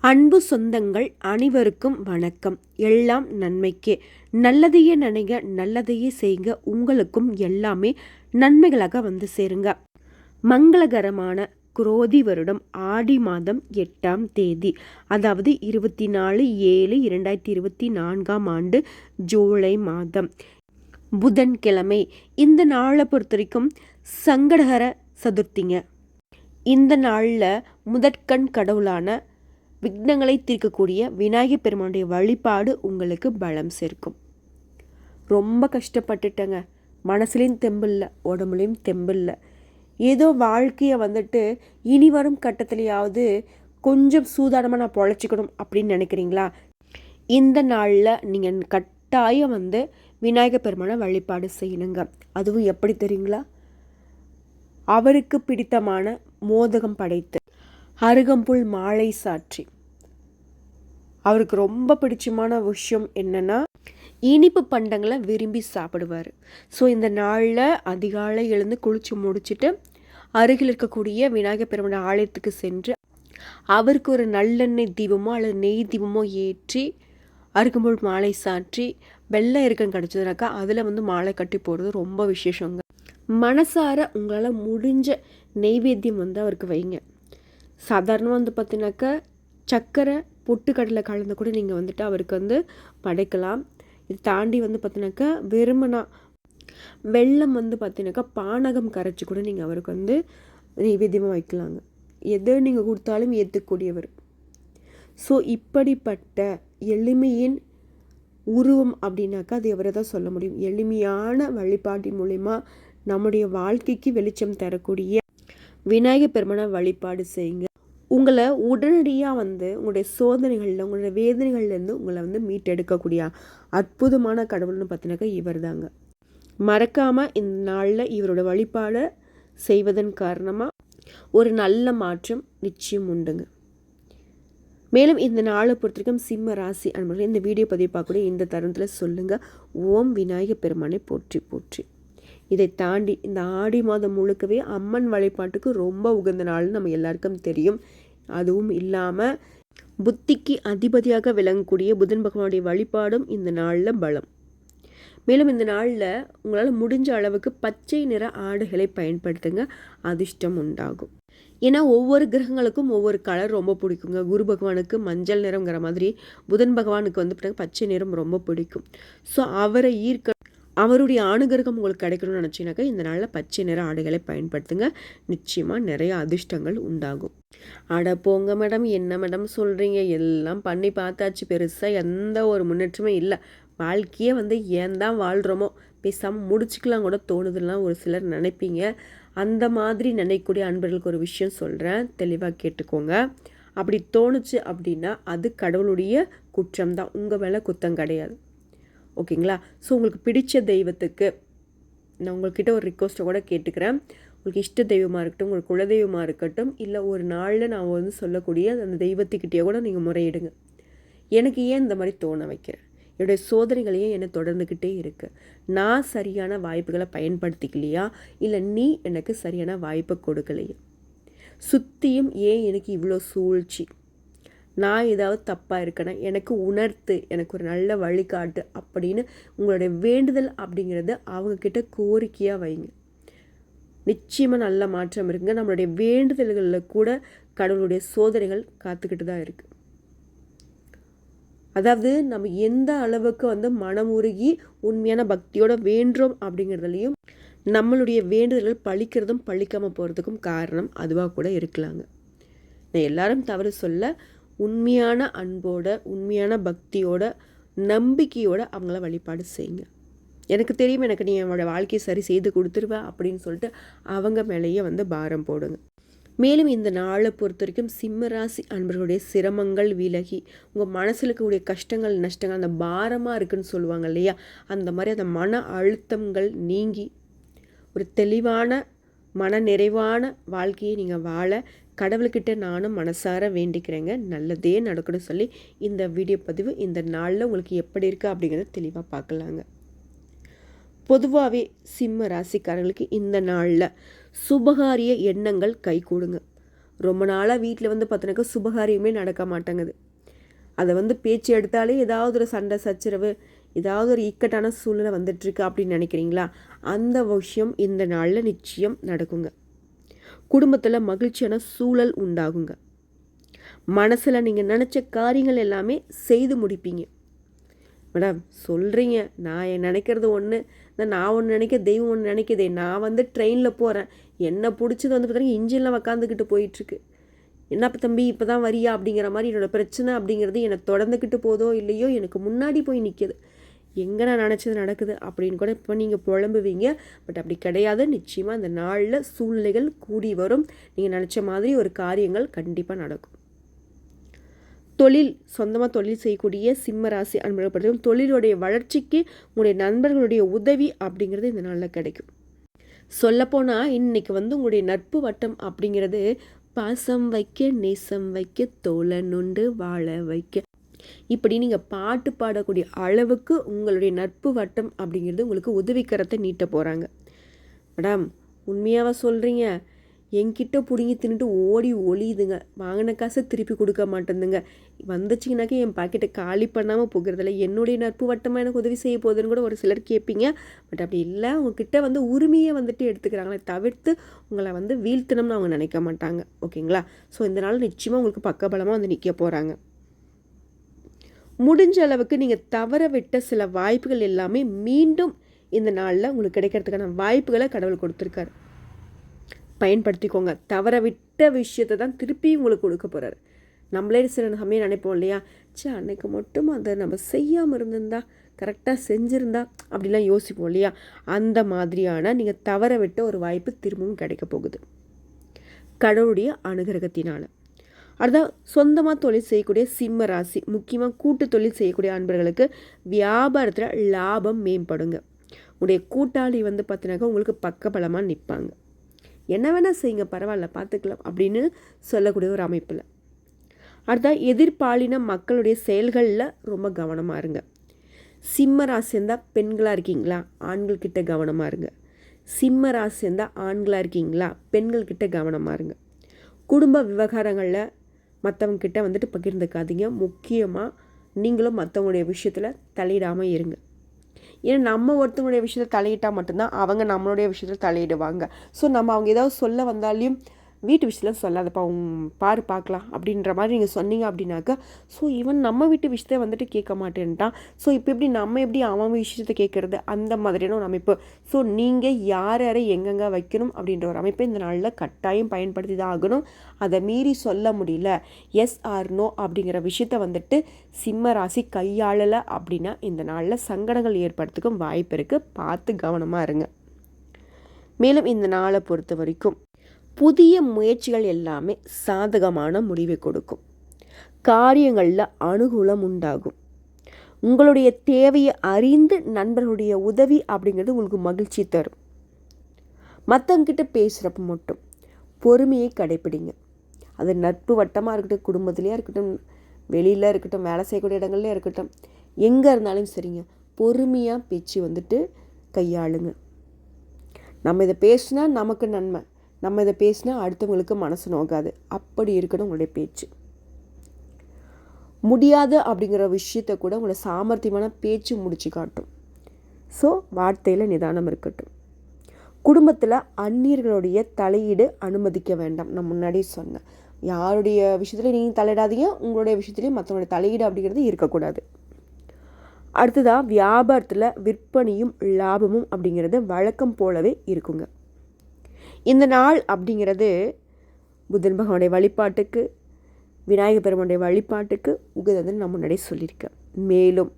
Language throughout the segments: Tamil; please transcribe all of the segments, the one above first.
அன்பு சொந்தங்கள் அனைவருக்கும் வணக்கம். எல்லாம் நன்மைக்கே. நல்லதையே நினைங்க நல்லதையே செய்யுங்க உங்களுக்கும் எல்லாமே நன்மைகளாக வந்து சேருங்க. மங்களகரமான குரோதி வருடம் ஆடி மாதம் எட்டாம் தேதி அதாவது இருபத்தி நாலு ஏழு இரண்டாயிரத்தி இருபத்தி நான்காம் ஆண்டு ஜூலை மாதம். புதன்கிழமை. இந்த நாளை பொறுத்த வரைக்கும் சங்கடகர சதுர்த்திங்க. இந்த நாளில் முதற்கண் கடவுளான விக்னங்களை தீர்க்கக்கூடிய விநாயகர் பெருமானுடைய வழிபாடு உங்களுக்கு பலம் சேர்க்கும். ரொம்ப கஷ்டப்பட்டுட்டேங்க. மனசுலேயும் தெம்பில்ல உடம்புலையும் தெம்பில்ல. ஏதோ வாழ்க்கையை வந்துட்டு இனி வரும் கட்டத்துலையாவது கொஞ்சம் சூதானமாக நான் பொழைச்சிக்கணும் அப்படின்னு நினைக்கிறீங்களா? இந்த நாளில் நீங்கள் கட்டாயம் வந்து விநாயகர் பெருமானை வழிபாடு செய்யணுங்க. அதுவும் எப்படி தெரியுங்களா? அவருக்கு பிடித்தமான மோதகம் படைத்து அருகம்புல் மாலை சாற்றி. அவருக்கு ரொம்ப பிடிச்சமான விஷயம் என்னென்னா இனிப்பு பண்டங்களை விரும்பி சாப்பிடுவார். ஸோ இந்த நாளில் அதிகாலை எழுந்து குளித்து முடிச்சுட்டு அருகில் இருக்கக்கூடிய விநாயகர் பெருமான ஆலயத்துக்கு சென்று அவருக்கு ஒரு நல்லெண்ணெய் தீபமோ அல்லது நெய் தீபமோ ஏற்றி அருகம்புல் மாலை சாற்றி வெள்ளை இருக்கன் கிடச்சதுனாக்கா அதில் வந்து மாலை கட்டி போடுறது ரொம்ப விசேஷங்க. மனசார உங்களால் முடிஞ்ச நெய்வேத்தியம் வந்து அவருக்கு வைங்க. சாதாரணமாக வந்து பார்த்தீங்கன்னாக்கா சர்க்கரை பொட்டுக்கடலை கலந்து கூட நீங்கள் வந்துட்டு அவருக்கு வந்து படைக்கலாம். இது தாண்டி வந்து பார்த்தீங்கன்னாக்கா வெறுமனா வெள்ளம் வந்து பார்த்தீங்கன்னாக்கா பானகம் கரைச்சி கூட நீங்கள் அவருக்கு வந்து நைவேத்தியமாக வைக்கலாங்க. எதை நீங்கள் கொடுத்தாலும் ஏற்றுக்கூடியவர் ஸோ இப்படிப்பட்ட எளிமையின் உருவம் அப்படின்னாக்கா அது எவரை தான் சொல்ல முடியும். எளிமையான வழிபாட்டின் மூலிமா நம்முடைய வாழ்க்கைக்கு வெளிச்சம் தரக்கூடிய விநாயகர் பெருமனை வழிபாடு செய்யுங்க. உங்களை உடனடியாக வந்து உங்களுடைய சோதனைகளில் உங்களுடைய வேதனைகள்லேருந்து உங்களை வந்து மீட்டெடுக்கக்கூடிய அற்புதமான கடவுள்னு பார்த்தினாக்கா இவர் தாங்க. மறக்காமல் இந்த நாளில் இவரோட வழிபாடை செய்வதன் காரணமாக ஒரு நல்ல மாற்றம் நிச்சயம் உண்டுங்க. மேலும் இந்த நாளை பொறுத்திருக்கும் சிம்ம ராசி அன்பர்கள் இந்த வீடியோ பதிவு பார்க்கக்கூடிய இந்த தருணத்தில் சொல்லுங்கள் ஓம் விநாயகர் பெருமானை போற்றி போற்றி. இதை தாண்டி இந்த ஆடி மாதம் முழுக்கவே அம்மன் வழிபாட்டுக்கு ரொம்ப உகந்த நாள்னு நம்ம எல்லாருக்கும் தெரியும். அதுவும் இல்லாமல் புத்திக்கு அதிபதியாக விளங்கக்கூடிய புதன் பகவானுடைய வழிபாடும் இந்த நாளில் பலம். மேலும் இந்த நாளில் உங்களால் முடிஞ்ச அளவுக்கு பச்சை நிற ஆடுகளை பயன்படுத்துங்க. அதிர்ஷ்டம் உண்டாகும். ஏன்னா ஒவ்வொரு கிரகங்களுக்கும் ஒவ்வொரு கலர் ரொம்ப பிடிக்குங்க. குரு பகவானுக்கு மஞ்சள் நிறங்கிற மாதிரி புதன் பகவானுக்கு வந்து பச்சை நிறம் ரொம்ப பிடிக்கும். ஸோ அவரை ஈர்க்க அவருடைய அனுகிரகம் உங்களுக்கு கிடைக்கணும்னு நினச்சிங்கனாக்கா இந்த நாளில் பச்சை நிற ஆடைகளை பயன்படுத்துங்க. நிச்சயமாக நிறைய அதிர்ஷ்டங்கள் உண்டாகும். அட போங்க மேடம் என்ன மேடம் சொல்கிறீங்க எல்லாம் பண்ணி பார்த்தாச்சு. பெருசாக எந்த ஒரு முன்னேற்றமே இல்லை. வாழ்க்கையே வந்து ஏன் தான் வாழ்கிறோமோ பேசாமல் முடிச்சுக்கலாம் கூட தோணுதுலாம் ஒரு சிலர் நினைப்பீங்க. அந்த மாதிரி நினைக்கக்கூடிய அன்பர்களுக்கு ஒரு விஷயம் சொல்கிறேன் தெளிவாக கேட்டுக்கோங்க. அப்படி தோணுச்சு அப்படின்னா அது கடவுளுடைய குற்றம் தான். உங்கள் மேலே குத்தம் கிடையாது. ஓகேங்களா? ஸோ உங்களுக்கு பிடிச்ச தெய்வத்துக்கு நான் உங்கள்கிட்ட ஒரு ரிக்வஸ்ட்டை கூட கேட்டுக்கிறேன். உங்களுக்கு இஷ்ட தெய்வமாக இருக்கட்டும் உங்களுக்கு குலதெய்வமாக இருக்கட்டும் இல்லை ஒரு நாளில் நான் வந்து சொல்லக்கூடிய அந்த தெய்வத்துக்கிட்டே கூட நீங்கள் முறையிடுங்க. எனக்கு ஏன் இந்த மாதிரி தோண வைக்கிறேன்? என்னுடைய சோதனைகளையும் என்னை தொடர்ந்துக்கிட்டே இருக்குது நான் சரியான வாய்ப்புகளை பயன்படுத்திக்கலையா? இல்லை நீ எனக்கு சரியான வாய்ப்பை கொடுக்கலையா? சுற்றியும் ஏன் எனக்கு இவ்வளோ சூழ்ச்சி? நான் ஏதாவது தப்பாக இருக்கேன் எனக்கு உணர்த்து எனக்கு ஒரு நல்ல வழிகாட்டு அப்படின்னு உங்களுடைய வேண்டுதல் அப்படிங்கிறது அவங்கக்கிட்ட கோரிக்கையாக வைங்க. நிச்சயமாக நல்ல மாற்றம் இருக்குங்க. நம்மளுடைய வேண்டுதல்களில் கூட கடவுளுடைய சோதனைகள் காத்துக்கிட்டு தான் இருக்குது அதாவது நம்ம எந்த அளவுக்கு வந்து மனமுருகி உண்மையான பக்தியோட வேண்டோம் அப்படிங்கிறதுலையும் நம்மளுடைய வேண்டுதல்கள் பழிக்கிறதும் பழிக்காமல் போகிறதுக்கும் காரணம் அதுவாக கூட இருக்கலாங்க. நான் எல்லாரும் தவறு சொல்ல உண்மையான அன்போட உண்மையான பக்தியோட நம்பிக்கையோட அவங்கள வழிபாடு செய்யுங்க. எனக்கு தெரியும் எனக்கு நீ என்னோட வாழ்க்கையை சரி செய்து கொடுத்துருவ அப்படின்னு சொல்லிட்டு அவங்க மேலேயே வந்து பாரம் போடுங்க. மேலும் இந்த நாளை பொறுத்த வரைக்கும் சிம்மராசி அன்பர்களுடைய சிரமங்கள் விலகி உங்கள் மனசில் இருக்கக்கூடிய கஷ்டங்கள் நஷ்டங்கள் அந்த பாரமாக இருக்குன்னு சொல்லுவாங்க இல்லையா? அந்த மாதிரி அந்த மன அழுத்தங்கள் நீங்கி ஒரு தெளிவான மன நிறைவான வாழ்க்கையை நீங்கள் வாழ கடவுள்கிட்ட நானும் மனசார வேண்டிக்கிறேங்க. நல்லதே நடக்கணும் சொல்லி இந்த வீடியோ பதிவு இந்த நாளில் உங்களுக்கு எப்படி இருக்குது அப்படிங்கிறத தெளிவாக பார்க்கலாங்க பொதுவாகவே சிம்ம ராசிக்காரங்களுக்கு இந்த நாளில் சுபகாரிய எண்ணங்கள் கை கூடுங்க. ரொம்ப நாளாக வீட்டில் வந்து பார்த்தினாக்கா சுபகாரியமே நடக்க மாட்டேங்குது. அதை வந்து பேச்சு எடுத்தாலே ஏதாவது ஒரு சண்டை சச்சரவு ஏதாவது ஒரு இக்கட்டான சூழ்நிலை வந்துட்டுருக்கு அப்படின்னு நினைக்கிறீங்களா? அந்த விஷயம் இந்த நாளில் நிச்சயம் நடக்குங்க. குடும்பத்தில் மகிழ்ச்சியான சூழல் உண்டாகுங்க. மனசில் நீங்கள் நினச்ச காரியங்கள் எல்லாமே செய்து முடிப்பீங்க. மேடம் சொல்கிறீங்க நான் நினைக்கிறது ஒன்று நான் ஒன்று நினைக்க தெய்வம் ஒன்று நினைக்குதே. நான் வந்து ட்ரெயினில் போகிறேன் என்னை பிடிச்சது வந்து பார்த்தீங்கன்னா இன்ஜினில் உக்காந்துக்கிட்டு போயிட்டுருக்கு. என்னப்பா தம்பி இப்போ தான் வரியா அப்படிங்கிற மாதிரி என்னோடய பிரச்சனை அப்படிங்கிறது என்னை தொடர்ந்துக்கிட்டு போதோ இல்லையோ எனக்கு முன்னாடி போய் நிற்கிது எங்கே நான் நினச்சது நடக்குது அப்படின்னு கூட இப்போ நீங்கள் புலம்புவீங்க. பட் அப்படி கிடையாது. நிச்சயமாக இந்த நாளில் சூழ்நிலைகள் கூடி வரும். நீங்கள் நினச்ச மாதிரி ஒரு காரியங்கள் கண்டிப்பாக நடக்கும். தொழில் சொந்தமாக தொழில் செய்யக்கூடிய சிம்ம ராசி அன்பழகப்படுத்தும் தொழிலுடைய வளர்ச்சிக்கு உங்களுடைய நண்பர்களுடைய உதவி அப்படிங்கிறது இந்த நாளில் கிடைக்கும். சொல்லப்போனால் இன்றைக்கி வந்து உங்களுடைய நட்பு வட்டம் அப்படிங்கிறது பாசம் வைக்க நேசம் வைக்க தோழனுண்டு வாழ வைக்க. இப்படி நீங்கள் பாட்டு பாடக்கூடிய அளவுக்கு உங்களுடைய நட்பு வட்டம் அப்படிங்கிறது உங்களுக்கு உதவிக்கரத்தை நீட்ட போகிறாங்க மேடம் உண்மையாக சொல்கிறீங்க என்கிட்ட பிடுங்கி தின்னுட்டு ஓடி ஒளியுதுங்க. வாங்கின காசை திருப்பி கொடுக்க மாட்டேந்துங்க வந்துச்சிங்கனாக்கா என் பாக்கெட்டை காலி பண்ணாமல் போகிறதில்ல. என்னுடைய நட்பு வட்டமாக எனக்கு உதவி செய்ய போகுதுன்னு கூட ஒரு சிலர் கேட்பீங்க பட் அப்படி இல்லை. உங்ககிட்ட வந்து உரிமையை வந்துட்டு எடுத்துக்கிறாங்களே தவிர்த்து உங்களை வந்து வீழ்த்தணும்னு அவங்க நினைக்க மாட்டாங்க. ஓகேங்களா? ஸோ இந்த நிச்சயமாக உங்களுக்கு பக்கபலமாக வந்து நிற்க போகிறாங்க முடிஞ்ச அளவுக்கு நீங்கள் தவற விட்ட சில வாய்ப்புகள் எல்லாமே மீண்டும் இந்த நாளில் உங்களுக்கு கிடைக்கிறதுக்கான வாய்ப்புகளை கடவுள் கொடுத்துருக்காரு. பயன்படுத்திக்கோங்க. தவற விட்ட விஷயத்தை தான் திருப்பி உங்களுக்கு கொடுக்க போகிறாரு நம்மளே சில சமயம் நினைப்போம் இல்லையா? சே அன்னைக்கு மட்டும் அதை நம்ம செய்யாமல் இருந்திருந்தா கரெக்டாக செஞ்சுருந்தா அப்படிலாம் யோசிப்போம் இல்லையா? அந்த மாதிரியான நீங்கள் தவற விட்ட ஒரு வாய்ப்பு திரும்பவும் கிடைக்க போகுது. கடவுளுடைய அனுகிரகத்தினால். அடுத்தது சொந்தமாக தொழில் செய்யக்கூடிய சிம்ம ராசி முக்கியமாக கூட்டு தொழில் செய்யக்கூடிய அன்பர்களுக்கு வியாபாரத்தில் லாபம் மேம்படுங்க. உடைய கூட்டாளி வந்து பார்த்தினாக்கா உங்களுக்கு பக்கபலமாக நிற்பாங்க என்ன வேணால் செய்யுங்க பரவாயில்ல பார்த்துக்கலாம் அப்படின்னு சொல்லக்கூடிய ஒரு அமைப்பில். அடுத்தா எதிர்பாலின மக்களுடைய செயல்களில் ரொம்ப கவனமாக இருங்க. சிம்ம ராசி இருந்தால் பெண்களாக இருக்கீங்களா? ஆண்கள்கிட்ட கவனமாக இருங்க. சிம்ம ராசி இருந்தால் ஆண்களாக இருக்கீங்களா? பெண்கள்கிட்ட கவனமாக இருங்க. குடும்ப விவகாரங்களில் மற்றவங்கிட்ட வந்துட்டு பகிர்ந்துக்காதீங்க. முக்கியமாக நீங்களும் மற்றவங்களுடைய விஷயத்தில் தலையிடாமல் இருங்க. ஏன்னா நம்ம ஒருத்தவங்களுடைய விஷயத்தில் தலையிட்டால் மட்டும்தான் அவங்க நம்மளுடைய விஷயத்தில் தலையிடுவாங்க. ஸோ நம்ம அவங்க ஏதாவது சொல்ல வந்தாலையும் வீட்டு விஷயத்தில் சொல்லாதப்பா பாரு பார்க்கலாம். அப்படின்ற மாதிரி நீங்கள் சொன்னீங்க அப்படின்னாக்கா ஸோ ஈவன் நம்ம வீட்டு விஷயத்த வந்துட்டு கேட்க மாட்டேன்ட்டான். ஸோ இப்போ எப்படி நம்ம எப்படி அவன் விஷயத்தை கேட்குறது? அந்த மாதிரியான ஒரு அமைப்பு. ஸோ நீங்கள் யார் யாரை எங்கெங்கே வைக்கணும் அப்படின்ற ஒரு அமைப்பை இந்த நாளில் கட்டாயம் பயன்படுத்தி தான் ஆகணும். அதை மீறி சொல்ல முடியல. எஸ் ஆர் நோ அப்படிங்கிற விஷயத்த வந்துட்டு சிம்ம ராசி கையாளலை அப்படின்னா இந்த நாளில் சங்கடங்கள் ஏற்படுறதுக்கும் வாய்ப்பு இருக்குது பார்த்து கவனமாக இருங்க. மேலும் இந்த நாளை பொறுத்த வரைக்கும் புதிய முயற்சிகள் எல்லாமே சாதகமான முடிவை கொடுக்கும். காரியங்களில் அனுகூலம் உண்டாகும். உங்களுடைய தேவையை அறிந்து நண்பர்களுடைய உதவி அப்படிங்கிறது உங்களுக்கு மகிழ்ச்சி தரும். மற்றவங்கிட்ட பேசுகிறப்ப மட்டும் பொறுமையை கடைப்பிடிங்க. அது நட்பு வட்டமாக இருக்கட்டும் குடும்பத்துலேயே இருக்கட்டும் வெளியில் இருக்கட்டும் வேலை செய்யக்கூடிய இடங்கள்லேயே இருக்கட்டும் எங்கே இருந்தாலும் சரிங்க. பொறுமையாக பேச்சு வந்துட்டு கையாளுங்க. நம்ம இதை பேசுனா நமக்கு நன்மை. நம்ம இதை பேசினா அடுத்தவங்களுக்கு மனசு நோக்காது அப்படி இருக்கணும் உங்களுடைய பேச்சு. முடியாது அப்படிங்கிற விஷயத்த கூட உங்களை சாமர்த்தியமான பேச்சு முடிச்சு காட்டும். ஸோ வார்த்தையில் நிதானம் இருக்கட்டும். குடும்பத்தில் அந்நியர்களுடைய தலையீடு அனுமதிக்க வேண்டாம். நான் முன்னாடி சொன்னேன். யாருடைய விஷயத்துலையும் நீங்கள் தலையிடாதீங்க. உங்களுடைய விஷயத்துலையும் மற்றவங்களுடைய தலையீடு அப்படிங்கிறது இருக்கக்கூடாது. அடுத்ததாக வியாபாரத்தில் விற்பனையும் லாபமும் அப்படிங்கிறது வழக்கம் போலவே இருக்குங்க. இந்த நாள் அப்படிங்கிறது புதன் பகவானுடைய வழிபாட்டுக்கு விநாயகர் பெருமானுடைய வழிபாட்டுக்கு உகதன்னு நான் முன்னாடி சொல்லியிருக்கேன். மேலும்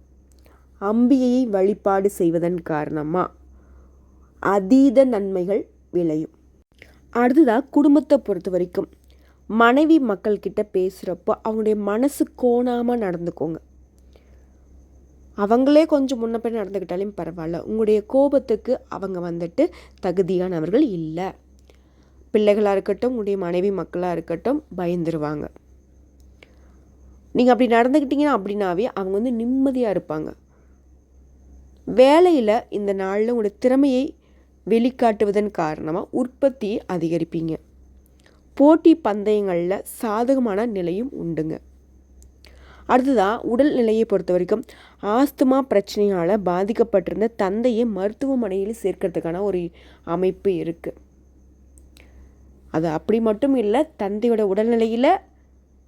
அம்பியை வழிபாடு செய்வதன் காரணமாக அதீத நன்மைகள் விளையும். அடுத்ததாக குடும்பத்தை பொறுத்த வரைக்கும் மனைவி மக்கள்கிட்ட பேசுகிறப்போ அவங்களுடைய மனசு கோணாமல் நடந்துக்கோங்க. அவங்களே கொஞ்சம் முன்ன பின் நடந்துக்கிட்டாலும் பரவாயில்ல. உங்களுடைய கோபத்துக்கு அவங்க வந்துட்டு தகுதியானவர்கள் இல்லை. பிள்ளைகளாக இருக்கட்டும் உடைய மனைவி மக்களாக இருக்கட்டும் பயந்துருவாங்க. நீங்கள் அப்படி நடந்துக்கிட்டீங்கன்னா அப்படின்னாவே அவங்க வந்து நிம்மதியாக இருப்பாங்க. வேலையில் இந்த நாளில் உங்களுடைய திறமையை வெளிக்காட்டுவதன் காரணமாக உற்பத்தியை அதிகரிப்பீங்க. போட்டி பந்தயங்களில் சாதகமான நிலையும் உண்டுங்க. அடுத்ததாக உடல் நிலையை பொறுத்த வரைக்கும் ஆஸ்துமா பிரச்சனையால் பாதிக்கப்பட்டிருந்த தந்தையை மருத்துவமனையில் சேர்க்கறதுக்கான ஒரு அமைப்பு இருக்குது அது அப்படி மட்டும் இல்லை தந்தையோட உடல்நிலையில்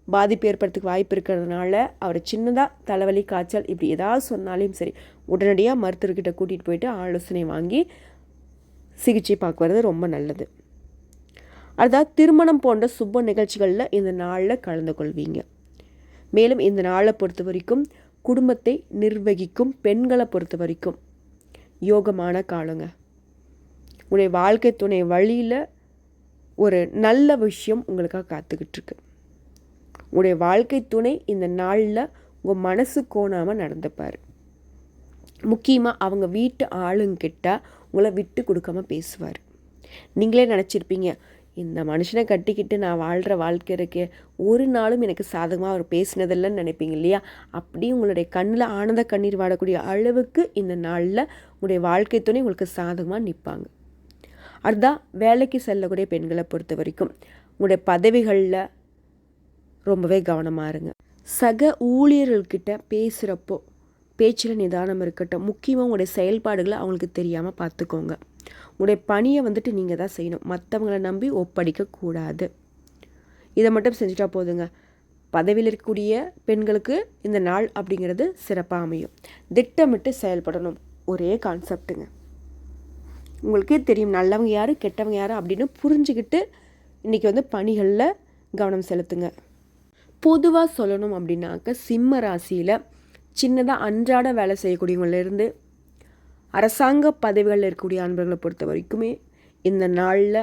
பாதிப்பு ஏற்படுறதுக்கு வாய்ப்பு இருக்கிறதுனால அவர் சின்னதாக தலைவலி காய்ச்சல் இப்படி ஏதாவது சொன்னாலும் சரி உடனடியாக மருத்துவர்கிட்ட கூட்டிகிட்டு போயிட்டு ஆலோசனை வாங்கி சிகிச்சை பார்க்குறது ரொம்ப நல்லது. அதாவது திருமணம் போன்ற சுப நிகழ்ச்சிகளில் இந்த நாளில் கலந்து கொள்வீங்க. மேலும் இந்த நாளை பொறுத்த வரைக்கும் குடும்பத்தை நிர்வகிக்கும் பெண்களை பொறுத்த வரைக்கும் யோகமான காலங்க. உடைய வாழ்க்கை துணை வழியில் ஒரு நல்ல விஷயம் உங்களுக்காக காத்துக்கிட்டு இருக்கு உங்களுடைய வாழ்க்கை துணை இந்த நாளில் உங்கள் மனசு கோணாமல் நடந்துப்பார். முக்கியமாக அவங்க வீட்டு ஆளுங்கிட்ட உங்களை விட்டு கொடுக்காம பேசுவார். நீங்களே நினச்சிருப்பீங்க இந்த மனுஷனை கட்டிக்கிட்டு நான் வாழ்கிற வாழ்க்கை இருக்கே ஒரு நாளும் எனக்கு சாதகமாக அவர் பேசினதில்லைன்னு நினைப்பீங்க இல்லையா? அப்படி உங்களுடைய கண்ணில் ஆனந்த கண்ணீர் வாடக்கூடிய அளவுக்கு இந்த நாளில் உங்களுடைய வாழ்க்கை துணை உங்களுக்கு சாதகமாக நிற்பாங்க அதுதான் வேலைக்கு செல்லக்கூடிய பெண்களை பொறுத்த வரைக்கும். உங்களுடைய பதவிகளில் ரொம்பவே கவனமாக இருங்க. சக ஊழியர்கள்கிட்ட பேசுகிறப்போ பேச்சில் நிதானம் இருக்கட்டும் முக்கியமாக உங்களுடைய செயல்பாடுகளை அவங்களுக்கு தெரியாமல் பார்த்துக்கோங்க உங்களுடைய பணியை வந்துட்டு நீங்கள் தான் செய்யணும். மற்றவங்கள நம்பி ஒப்படைக்கக்கூடாது இதை மட்டும் செஞ்சுட்டா போதுங்க. பதவியில் இருக்கக்கூடிய பெண்களுக்கு இந்த நாள் அப்படிங்கிறது சிறப்பாக அமையும். திட்டமிட்டு செயல்படணும். ஒரே கான்செப்ட்டுங்க உங்களுக்கே தெரியும் நல்லவங்க யார் கெட்டவங்க யார் அப்படின்னு புரிஞ்சுக்கிட்டு இன்றைக்கி வந்து பணிகளில் கவனம் செலுத்துங்க. பொதுவாக சொல்லணும் அப்படின்னாக்க சிம்ம ராசியில் சின்னதாக அன்றாட வேலை செய்யக்கூடியவங்களிருந்து அரசாங்க பதவிகளில் இருக்கக்கூடிய அன்பர்களை பொறுத்த வரைக்குமே இந்த நாளில்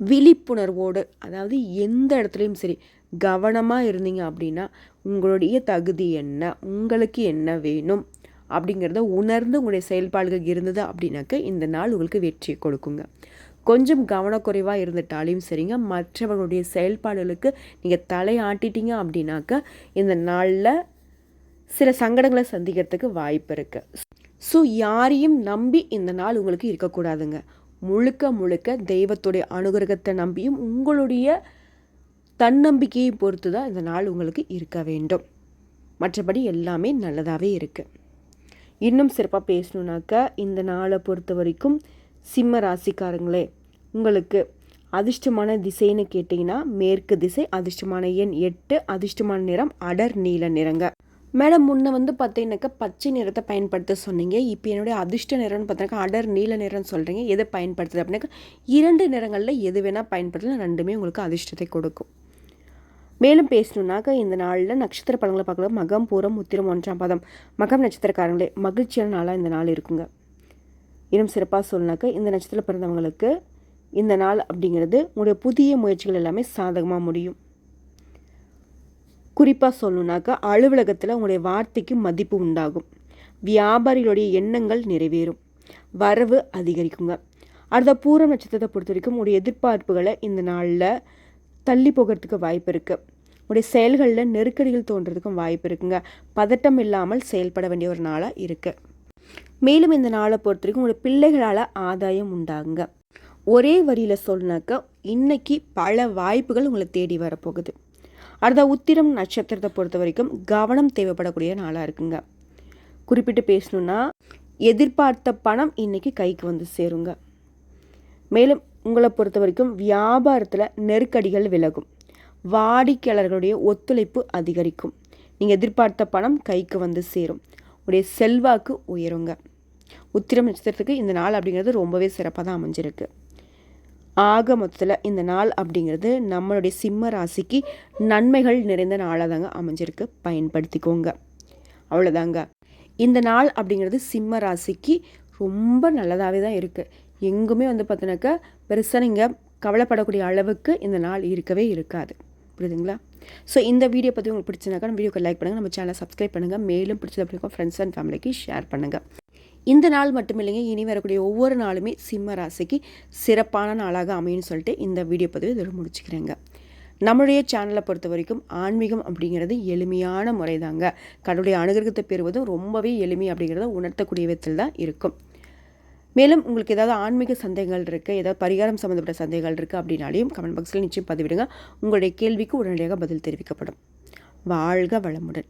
விழிப்புணர்வோடு அதாவது எந்த இடத்துலையும் சரி கவனமாக இருந்தீங்க அப்படின்னா உங்களுடைய தகுதி என்ன உங்களுக்கு என்ன வேணும் அப்படிங்கிறத உணர்ந்து உங்களுடைய செயல்பாடுகள் இருந்தது அப்படின்னாக்க இந்த நாள் உங்களுக்கு வெற்றியை கொடுக்குங்க. கொஞ்சம் கவனக்குறைவாக இருந்துட்டாலையும் சரிங்க. மற்றவர்களுடைய செயல்பாடுகளுக்கு நீங்கள் தலையாட்டிட்டீங்க அப்படின்னாக்க இந்த நாளில் சில சங்கடங்களை சந்திக்கிறதுக்கு வாய்ப்பு இருக்குது ஸோ யாரையும் நம்பி இந்த நாள் உங்களுக்கு இருக்கக்கூடாதுங்க. முழுக்க முழுக்க தெய்வத்துடைய அனுகிரகத்தை நம்பியும் உங்களுடைய தன்னம்பிக்கையை பொறுத்து தான் இந்த நாள் உங்களுக்கு இருக்க வேண்டும். மற்றபடி எல்லாமே நல்லதாகவே இருக்குது இன்னும் சிறப்பாக பேசணுன்னாக்கா இந்த நாளை பொறுத்த வரைக்கும் சிம்ம ராசிக்காரங்களே உங்களுக்கு அதிர்ஷ்டமான திசைன்னு கேட்டிங்கன்னா மேற்கு திசை அதிர்ஷ்டமான எண் எட்டு அதிர்ஷ்டமான நிறம் அடர் நீல நிறங்க. மேடம் முன்ன வந்து பார்த்தீங்கன்னாக்கா பச்சை நிறத்தை பயன்படுத்த சொன்னீங்க. இப்போ என்னுடைய அதிர்ஷ்ட நிறம்னு பார்த்தீங்கன்னா அடர் நீல நிறம்னு சொல்கிறீங்க எதை பயன்படுத்துது அப்படின்னாக்கா இரண்டு நிறங்களில் எது வேணால் பயன்படுத்தலாம். ரெண்டுமே உங்களுக்கு அதிர்ஷ்டத்தை கொடுக்கும். மேலும் பேசணுன்னாக்கா இந்த நாளில் நட்சத்திர பழங்களை பார்க்கலாம் மகம் பூரம் உத்திரம் ஒன்றாம் பதம். மகம் நட்சத்திரக்காரங்களே மகிழ்ச்சியான நாளாக இந்த நாள் இருக்குங்க. இன்னும் சிறப்பாக சொல்லினாக்கா இந்த நட்சத்திரத்தில் பிறந்தவங்களுக்கு இந்த நாள் அப்படிங்கிறது உங்களுடைய புதிய முயற்சிகள் எல்லாமே சாதகமாக முடியும். குறிப்பாக சொல்லணுனாக்கா அலுவலகத்தில் உங்களுடைய வார்த்தைக்கு மதிப்பு உண்டாகும். வியாபாரிகளுடைய எண்ணங்கள் நிறைவேறும். வரவு அதிகரிக்குங்க. அடுத்த பூரம் நட்சத்திரத்தை பொறுத்த வரைக்கும் உங்களுடைய எதிர்பார்ப்புகளை இந்த நாளில் தள்ளி போகிறதுக்கு வாய்ப்பு இருக்குது உங்களுடைய செயல்களில் நெருக்கடிகள் தோன்றதுக்கும் வாய்ப்பு இருக்குங்க. பதட்டம் இல்லாமல் செயல்பட வேண்டிய ஒரு நாளாக இருக்குது மேலும் இந்த நாளை பொறுத்த வரைக்கும் உங்களுடைய பிள்ளைகளால் ஆதாயம் உண்டாகுங்க. ஒரே வரியில் சொன்னாக்க இன்னைக்கு பல வாய்ப்புகள் உங்களை தேடி வரப்போகுது. அடுத்த உத்திரம் நட்சத்திரத்தை பொறுத்த வரைக்கும் கவனம் தேவைப்படக்கூடிய நாளாக இருக்குங்க. குறிப்பிட்டு பேசணுன்னா எதிர்பார்த்த பணம் இன்னைக்கு கைக்கு வந்து சேருங்க. மேலும் உங்களை பொறுத்த வரைக்கும் வியாபாரத்தில் நெருக்கடிகள் விலகும். வாடிக்கையாளர்களுடைய ஒத்துழைப்பு அதிகரிக்கும். நீங்கள் எதிர்பார்த்த பணம் கைக்கு வந்து சேரும். உடைய செல்வாக்கு உயருங்க. உத்திரம் நட்சத்திரத்துக்கு இந்த நாள் அப்படிங்கிறது ரொம்பவே சிறப்பாக தான் அமைஞ்சிருக்கு. ஆக மொத்தத்தில் இந்த நாள் அப்படிங்கிறது நம்மளுடைய சிம்ம ராசிக்கு நன்மைகள் நிறைந்த நாளாக தாங்க அமைஞ்சிருக்கு. பயன்படுத்திக்கோங்க. அவ்வளோதாங்க இந்த நாள் அப்படிங்கிறது சிம்ம ராசிக்கு ரொம்ப நல்லதாகவே தான் இருக்குது எங்குமே வந்து பார்த்தீங்கன்னாக்கா பெருசாக நீங்கள் கவலைப்படக்கூடிய அளவுக்கு இந்த நாள் இருக்கவே இருக்காது. புரியுதுங்களா? ஸோ இந்த வீடியோ பற்றி உங்களுக்கு பிடிச்சிருந்தாக்கா நம்ம வீடியோக்கு லைக் பண்ணுங்கள் நம்ம சேனலை சப்ஸ்கிரைப் பண்ணுங்கள் மேலும் பிடிச்சது அப்படிங்க ஃப்ரெண்ட்ஸ் அண்ட் ஃபேமிலிக்கு ஷேர் பண்ணுங்கள் இந்த நாள் மட்டும் இல்லைங்க இனி வரக்கூடிய ஒவ்வொரு நாளுமே சிம்ம ராசிக்கு சிறப்பான நாளாக அமையும்னு சொல்லிட்டு இந்த வீடியோ பதிவு இதோட முடிச்சுக்கிறேங்க. நம்மளுடைய சேனலை பொறுத்த வரைக்கும் ஆன்மீகம் அப்படிங்கிறது எளிமையான முறை தாங்க கடவுளுடைய அனுகிரகத்தை பெறுவதும் ரொம்பவே எளிமை அப்படிங்கிறத உணர்த்தக்கூடிய விதத்தில் தான் இருக்கும். மேலும் உங்களுக்கு ஏதாவது ஆன்மீக சந்தேகங்கள் இருக்குது ஏதாவது பரிகாரம் சம்மந்தப்பட்ட சந்தேகங்கள் இருக்குது அப்படின்னாலையும் கமெண்ட் பாக்ஸில் நிச்சயம் பதிவிடுங்க. உங்களுடைய கேள்விக்கு உடனடியாக பதில் தெரிவிக்கப்படும். வாழ்க வளமுடன்.